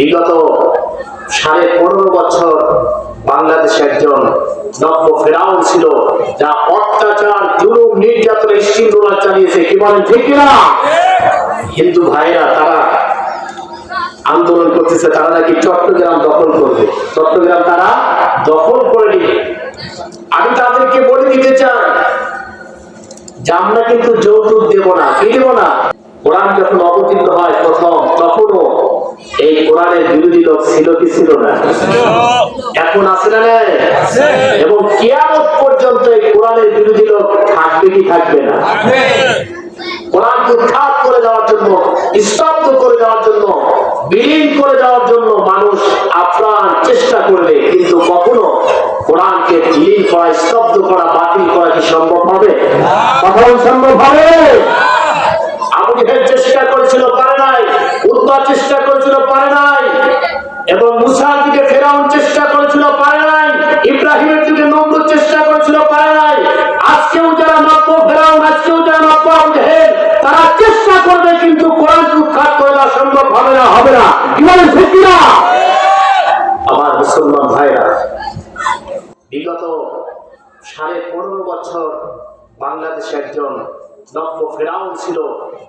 বিগত সাড়ে পনেরো বছর বাংলাদেশে একজন নব্য ফেরাউন ছিল, যা অত্যাচার, জুলুম নির্যাতন স্টিমরোলার চালিয়েছে। কি বলেন, ঠিক না হিন্দু ভাইরা তারা আন্দোলন করতেছে, তারা নাকি চট্টগ্রাম দখল করবে। চট্টগ্রাম তারা দখল করে নিবে আমি তাদেরকে বলে দিতে চাই, যে আমরা কিন্তু যৌতুক দেব না। কি দেব না? কোরআন যখন অবতীর্ণ হয়, প্রথম কোরআনের বিরোধী লোক ছিল কি ছিল না? এখন আছে না এবং কিয়ামত পর্যন্ত এই কোরআনের বিরোধী লোক থাকবে কি থাকবে না? কোরআনকে উৎখাত করে দেওয়ার জন্য স্তব্ধ করে দেওয়ার জন্য বিলীন করে দেওয়ার জন্য মানুষ আপ্রাণ চেষ্টা করবে কিন্তু কখনো কোরআনকে বিলীন করা স্তব্ধ করা বাতিল করা কি সম্ভব হবে? বল সম্ভব হবে? বাংলাদেশে একজন নব্য ফেরাউন ছিল,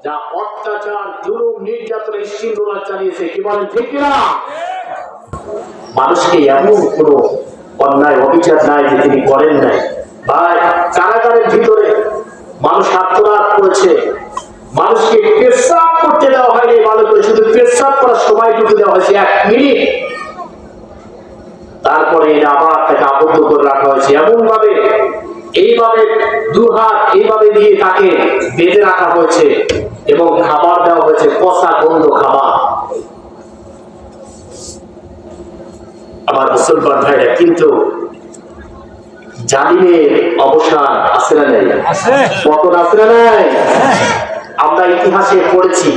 যা অত্যাচার, জুলুম নির্যাতন না মানুষকে এমন কোনো অন্যায়, অবিচার নাই যে তিনি করেন নাই বা কারাগারের ভিতরে মানুষ আত্মনাদ করেছে মানুষকে পেশাব করতে দেওয়া হয়নি ভালো করে শুধু পেশাব করার সময়টুকু দেওয়া হয়েছে এক মিনিট তারপরে এটা আবার তাকে আবদ্ধ করে রাখা হয়েছে। এমন ভাবে এইভাবে দু হাত এইভাবে দিয়ে তাকে বেঁধে রাখা হয়েছে এবং খাবার দেওয়া হয়েছে কষা গন্ধ খাবার। আমার মুসলমান ভাইরা কিন্তু জালিমের অবসান আছে না নাই? পতন আছে না নাই? আমরা ইতিহাসে পড়েছি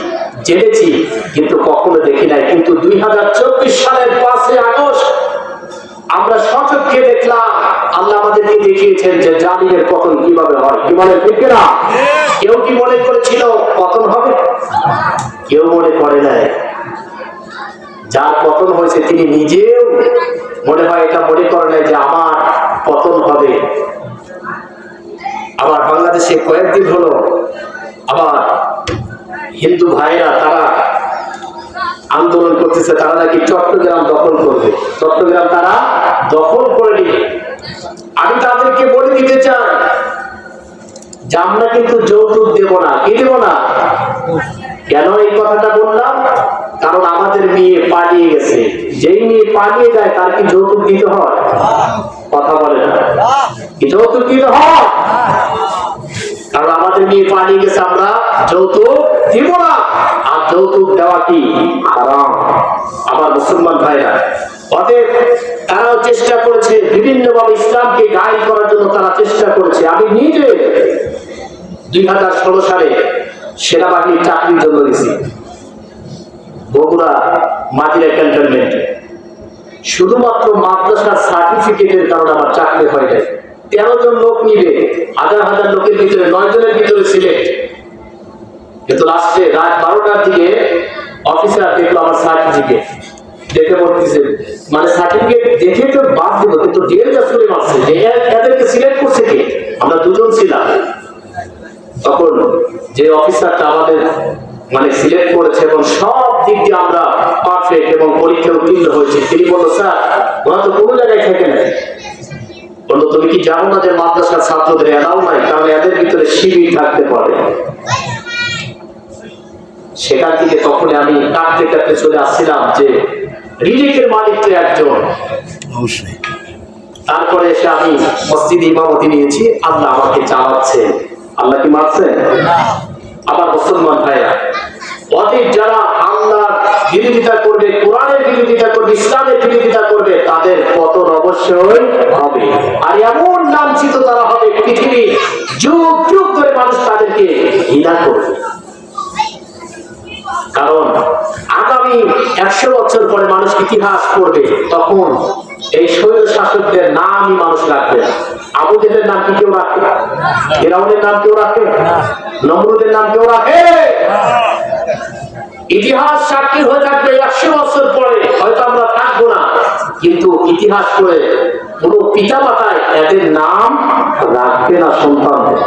জেনেছি কিন্তু কখনো দেখি নাই। কিন্তু দুই হাজার চব্বিশ সালের পাঁচই আগস্ট সচক্ষে দেখলাম আল্লাহ আমাদেরকে দেখিয়েছেন যে জালিমের পতন কীভাবে হয়। কি মনে ঠিক না কেউ কি মনে করেছিল পতন হবে? কেউ মনে করে নাই। যার পতন হয়েছে তিনি নিজেও মনে হয় এটা মনে করে নাই যে আমার পতন হবে। আবার বাংলাদেশে কয়েকদিন হলো আবার হিন্দু ভাইরা তারা আন্দোলন করতেছে, তারা নাকি চট্টগ্রাম দখল করবে। চট্টগ্রাম তারা দখল করে নিবে। আমি তাদেরকে বলে দিতে চাই যে আমরা কিন্তু যৌতুক দেব না। কি দেব না? কেন এই কথাটা বললাম? কারণ আমাদের মেয়ে পালিয়ে গেছে। যেই মেয়ে পালিয়ে যায়, তার কি যৌতুক দিতে হয়? কথা বলে না। যৌতুক দিতে হয়? কারণ আমাদের মেয়ে পালিয়ে গেছে, আমরা যৌতুক দিব না। যৌতুক দেওয়া কি? হারাম। আমার মুসলমান ভাইরা, অতএব তারাও চেষ্টা করেছে বিভিন্ন ভাবে ইসলামকে গাইড করার জন্য তারা চেষ্টা করেছে। আমি নিজে দুই হাজার ষোলো সালে সেনাবাহিনীর চাকরির জন্য গেছি। বগুড়া মাটিরা ক্যান্টনমেন্টে। শুধুমাত্র মাদ্রাসার সার্টিফিকেটের কারণে আমার চাকরি হয়ে যায় তেরো জন লোক নিবে হাজার হাজার লোকের ভিতরে নয় জনের ভিতরে সিলেক্ট। কিন্তু লাস্টে রাত বারোটার দিকে অফিসার দেখল আমার সার্টিফিকেট দেখে বলতেছে মানে সার্টিফিকেট দেখে তো বাদ দিল, কিন্তু ডিএল চলে মারছে যে এদেরকে সিলেক্ট করছে কে? আমরা দুজন ছিলাম। তখন যে অফিসারটা আমাদের মানে সিলেক্ট করেছে এবং সব দিক দিয়ে আমরা পারফেক্ট এবং পরীক্ষা উত্তীর্ণ হয়েছে। তিনি স্যার ওরা তো কোনো জায়গায় থেকে নেয় বলল, তুমি কি জানো না যে মাদ্রাসার ছাত্রদের এলাও নাই? কারণ এদের ভিতরে শিবির থাকতে পারে। সেখান থেকে তখন আমি কাঁদতে কাঁদতে চলে আসছিলাম যে রিজিকের মালিক তো একজন। অবশ্যই। তারপরে এসে আমি মসজিদে ইমামতি নিয়েছি আল্লাহ আমাকে চালাচ্ছে। আল্লাহ কি মারছে? আবার মুসলমান ভাইরা অতীত যারা আল্লাহ বিরোধিতা করবে কোরআনের বিরোধিতা করবে ইসলামের বিরোধিতা করবে তাদের পতন অবশ্যই হবে। আর এমন লাঞ্ছিত তারা হবে পৃথিবী যুগ যুগ ধরে মানুষ তাদেরকে ঘৃণা করবে। কারণ আগামী একশো বছর পরে মানুষ ইতিহাস পড়বে, তখন এই শৈল শাসকদের নামই মানুষ রাখবে। আবু নাম কি কেউ রাখে? ফেরাউনের নাম কেউ রাখে? নমরুদের নাম কেউ রাখে? ইতিহাস সাক্ষী হয়ে থাকবে একশো বছর পরে, হয়তো আমরা থাকব না, কিন্তু ইতিহাস করে কোনো পিতা মাতায় এদের নাম রাখবে না সন্তানদের।